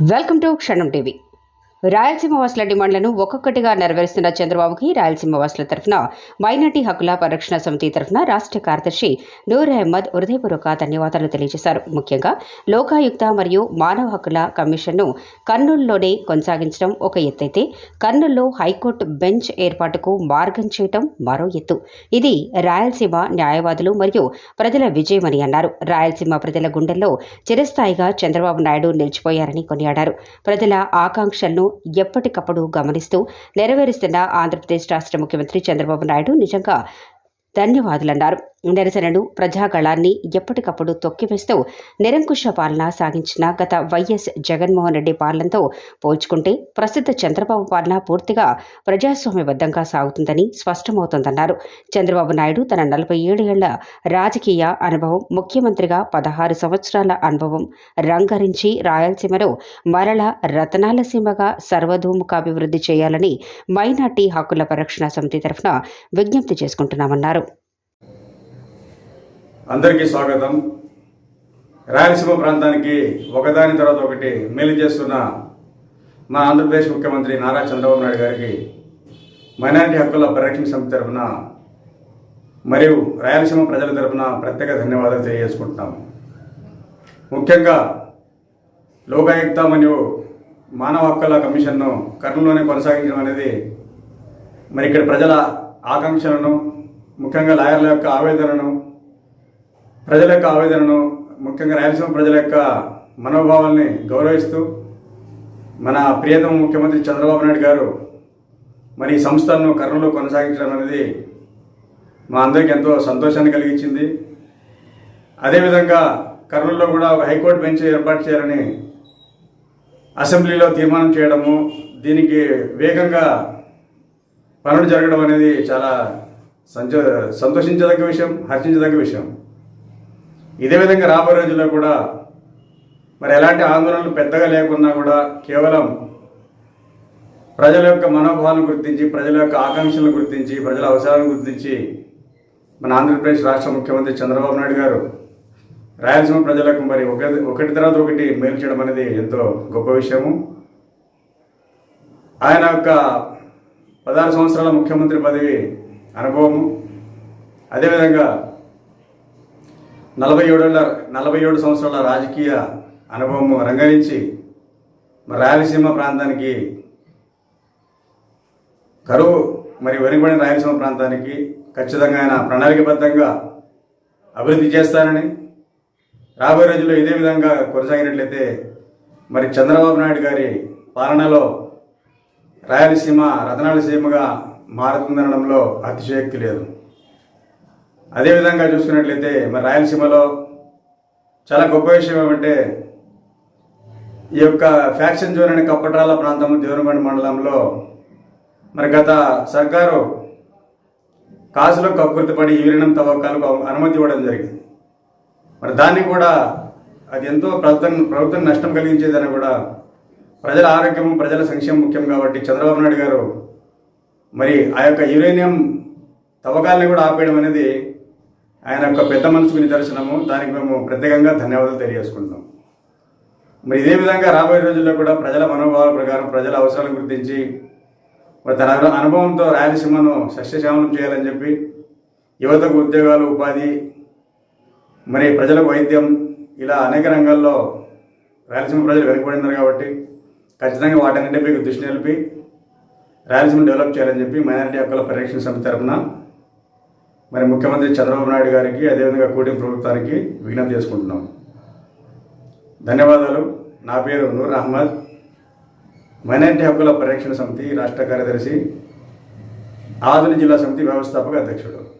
Welcome to Kshanam TV. Rayalaseema వాసుల డిమాండ్లను ఒక్కొక్కటిగా నెరవేరుస్తున్న చంద్రబాబుకి రాయలసీమ వాసుల తరఫున మైనార్టీ హక్కుల పరిరక్షణ సమితి తరఫున రాష్ట్ర కార్యదర్శి నూర్ అహ్మద్ హృదయపూర్వక ధన్యవాదాలు తెలియజేశారు. ముఖ్యంగా లోకాయుక్త మరియు మానవ హక్కుల కమిషన్ను కర్నూలులోనే కొనసాగించడం ఒక ఎత్తైతే కర్నూలులో హైకోర్టు బెంచ్ ఏర్పాటుకు మార్గం చేయటం మరో ఎత్తు. ఇది రాయలసీమ న్యాయవాదులు మరియు ప్రజల విజయమని అన్నారు. రాయలసీమ ప్రజల గుండెల్లో చిరస్థాయిగా చంద్రబాబు నాయుడు నిలిచిపోయారని కొనియాడారు. ప్రజల ఆకాంక్షలను ఎప్పటికప్పుడు గమనిస్తూ నెరవేరుస్తున్న ఆంధ్రప్రదేశ్ రాష్ట్ర ముఖ్యమంత్రి చంద్రబాబు నాయుడు నిజంగా ధన్యవాదులన్నారు. నిరసనలు ప్రజాగళాన్ని ఎప్పటికప్పుడు తొక్కివేస్తూ నిరంకుశ పాలన సాగించిన గత వైఎస్ జగన్మోహన్ రెడ్డి పాలనతో పోల్చుకుంటే ప్రస్తుత చంద్రబాబు పాలన పూర్తిగా ప్రజాస్వామ్యబద్ధంగా సాగుతుందని స్పష్టమవుతోందన్నారు. చంద్రబాబు నాయుడు తన నలభై ఏడు ఏళ్ళ రాజకీయ అనుభవం ముఖ్యమంత్రిగా పదహారు సంవత్సరాల అనుభవం రంగరించి రాయలసీమలో మరల రతనాల సీమగా సర్వతోముఖాభివృద్ధి చేయాలని మైనార్టీ హక్కుల పరిరక్షణ సమితి తరఫున విజ్ఞప్తి చేసుకుంటున్నామన్నారు. అందరికీ స్వాగతం. రాయలసీమ ప్రాంతానికి ఒకదాని తర్వాత ఒకటి మేలు చేస్తున్న మా ఆంధ్రప్రదేశ్ ముఖ్యమంత్రి నారా చంద్రబాబు నాయుడు గారికి మైనారిటీ హక్కుల పరిరక్షణ సమితి తరఫున మరియు రాయలసీమ ప్రజల తరఫున ప్రత్యేక ధన్యవాదాలు తెలియజేసుకుంటున్నాము ముఖ్యంగా లోకాయుక్త మరియు మానవ హక్కుల కమిషన్ను కర్నూలులోనే కొనసాగించడం అనేది మరి ఇక్కడ ప్రజల ఆకాంక్షలను ముఖ్యంగా లాయర్ల యొక్క ఆవేదనను ప్రజల యొక్క ఆవేదనను ముఖ్యంగా రాయలసీమ ప్రజల యొక్క మనోభావాల్ని గౌరవిస్తూ మన ప్రియతమ ముఖ్యమంత్రి చంద్రబాబు నాయుడు గారు మరి ఈ సంస్థలను కర్నూలులో కొనసాగించడం అనేది మా అందరికీ ఎంతో సంతోషాన్ని కలిగించింది. అదేవిధంగా కర్నూలులో కూడా ఒక హైకోర్టు బెంచ్ ఏర్పాటు చేయాలని అసెంబ్లీలో తీర్మానం చేయడము దీనికి వేగంగా పనులు జరగడం అనేది చాలా సంతో సంతోషించదగ్గ విషయం హర్షించదగ్గ విషయం. ఇదే విధంగా రాబోయే రోజుల్లో కూడా మరి ఎలాంటి ఆందోళనలు పెద్దగా లేకున్నా కూడా కేవలం ప్రజల యొక్క మనోభావాలను గుర్తించి ప్రజల యొక్క ఆకాంక్షలను గుర్తించి ప్రజల అవసరాలను గుర్తించి మన ఆంధ్రప్రదేశ్ రాష్ట్ర ముఖ్యమంత్రి చంద్రబాబు నాయుడు గారు రాయలసీమ ప్రజలకు మరి ఒక ఒకటి తర్వాత ఒకటి మేలు చేయడం అనేది ఎంతో గొప్ప విషయము. ఆయన యొక్క పదహారు సంవత్సరాల ముఖ్యమంత్రి పదవి అనుభవము. అదేవిధంగా నలభై ఏడేళ్ళ నలభై ఏడు సంవత్సరాల రాజకీయ అనుభవము రంగరించి మరి రాయలసీమ ప్రాంతానికి కరువు మరి వెనుకబడిన రాయలసీమ ప్రాంతానికి ఖచ్చితంగా ఆయన ప్రణాళికబద్ధంగా అభివృద్ధి చేస్తారని రాబోయే రోజుల్లో ఇదే విధంగా కొనసాగినట్లయితే మరి చంద్రబాబు నాయుడు గారి పాలనలో రాయలసీమ రతనాలసీమగా మారుతుందనడంలో అతిశయోక్తి లేదు. అదేవిధంగా చూసుకున్నట్లయితే మరి రాయలసీమలో చాలా గొప్ప విషయం ఏమంటే ఈ యొక్క ఫ్యాక్షన్ జోన్ అనే కప్పట్రాల ప్రాంతం దేవరమండ మండలంలో మరి గత సర్కారు కాసులో కక్కుర్తిపడి యూరినం తవ్వకాలకు అనుమతి ఇవ్వడం జరిగింది. మరి దాన్ని కూడా అది ఎంతో ప్రభుత్వం ప్రభుత్వం నష్టం కలిగించేదని కూడా ప్రజల ఆరోగ్యం ప్రజల సంక్షేమం ముఖ్యం కాబట్టి చంద్రబాబు నాయుడు గారు మరి ఆ యొక్క యురేనియం తవ్వకాలని కూడా ఆపేయడం అనేది ఆయన యొక్క పెద్ద మనసుకు నిదర్శనము. దానికి మేము ప్రత్యేకంగా ధన్యవాదాలు తెలియజేసుకుంటున్నాం. మరి ఇదే విధంగా రాబోయే రోజుల్లో కూడా ప్రజల మనోభావాల ప్రకారం ప్రజల అవసరాలను గుర్తించి తన అనుభవంతో రాయలసీమను సస్యశ్యామలం చేయాలని చెప్పి యువతకు ఉద్యోగాలు ఉపాధి మరి ప్రజలకు వైద్యం ఇలా అనేక రంగాల్లో రాయలసీమ ప్రజలు వెనుకబడినారు కాబట్టి ఖచ్చితంగా వాటన్నింటిపై దృష్టి నిలిపి రాయలసీమ డెవలప్ చేయాలని చెప్పి మైనారిటీ హక్కుల పరిరక్షణ సమితి తరఫున మరి ముఖ్యమంత్రి చంద్రబాబు నాయుడు గారికి అదేవిధంగా కూటమి ప్రభుత్వానికి విజ్ఞప్తి చేసుకుంటున్నాం. ధన్యవాదాలు. నా పేరు నూర్ అహ్మద్. మైనార్టీ హక్కుల పరిరక్షణ సమితి రాష్ట్ర కార్యదర్శి ఆధునిక జిల్లా సమితి వ్యవస్థాపక అధ్యక్షుడు.